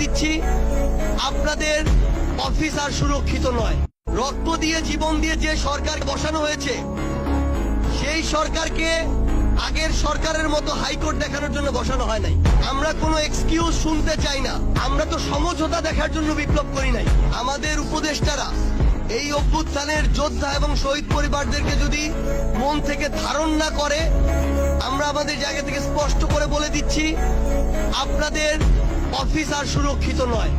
দিচ্ছি, আপনাদের অফিস আর সুরক্ষিত নয়। রক্ত দিয়ে, জীবন দিয়ে যে সরকার বসানো হয়েছে, সেই সরকারকে আগের সরকারের মতো হাইকোর্ট দেখানোর জন্য বসানো হয় নাই। আমরা কোনো এক্সকিউজ শুনতে চাই না। আমরা তো সমঝোতা দেখার জন্য বিপ্লব করি নাই। আমাদের উপদেষ্টারা এই অভ্যুত্থানের যোদ্ধা এবং শহীদ পরিবারদেরকে যদি মন থেকে ধারণ না করে, আমরা আমাদের জায়গা থেকে স্পষ্ট করে বলে দিচ্ছি আপনাদের অফিস আর সুরক্ষিত নয়।